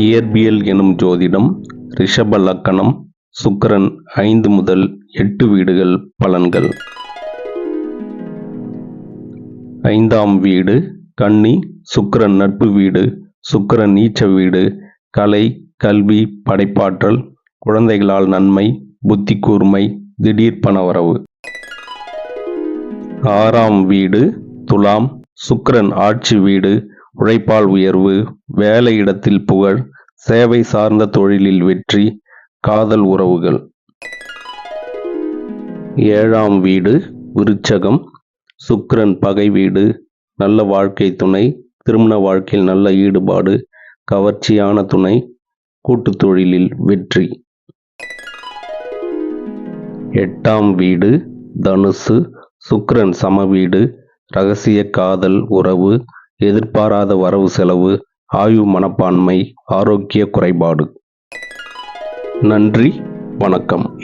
இயற்பியல் எனும் ஜோதிடம் ரிஷப லக்கணம் சுக்கிரன் ஐந்து முதல் எட்டு வீடுகள் பலன்கள். ஐந்தாம் வீடு கன்னி சுக்கரன் நட்பு வீடு சுக்கிரன் நீச்ச வீடு கலை கல்வி படைப்பாற்றல் குழந்தைகளால் நன்மை புத்தி கூர்மை திடீர் பணவரவு. ஆறாம் வீடு துலாம் சுக்கரன் ஆட்சி வீடு உழைப்பால் உயர்வு வேலை இடத்தில் புகழ் சேவை சார்ந்த தொழிலில் வெற்றி காதல் உறவுகள். ஏழாம் வீடு விருச்சகம். சுக்கிரன் பகை வீடு நல்ல வாழ்க்கை துணை திருமண வாழ்க்கையில் நல்ல ஈடுபாடு கவர்ச்சியான துணை கூட்டு தொழிலில் வெற்றி. எட்டாம் வீடு தனுசு. சுக்ரன் சம வீடு ரகசிய காதல் உறவு எதிர்பாராத வரவு செலவு ஆய்வு மனப்பான்மை ஆரோக்கிய குறைபாடு. நன்றி வணக்கம்.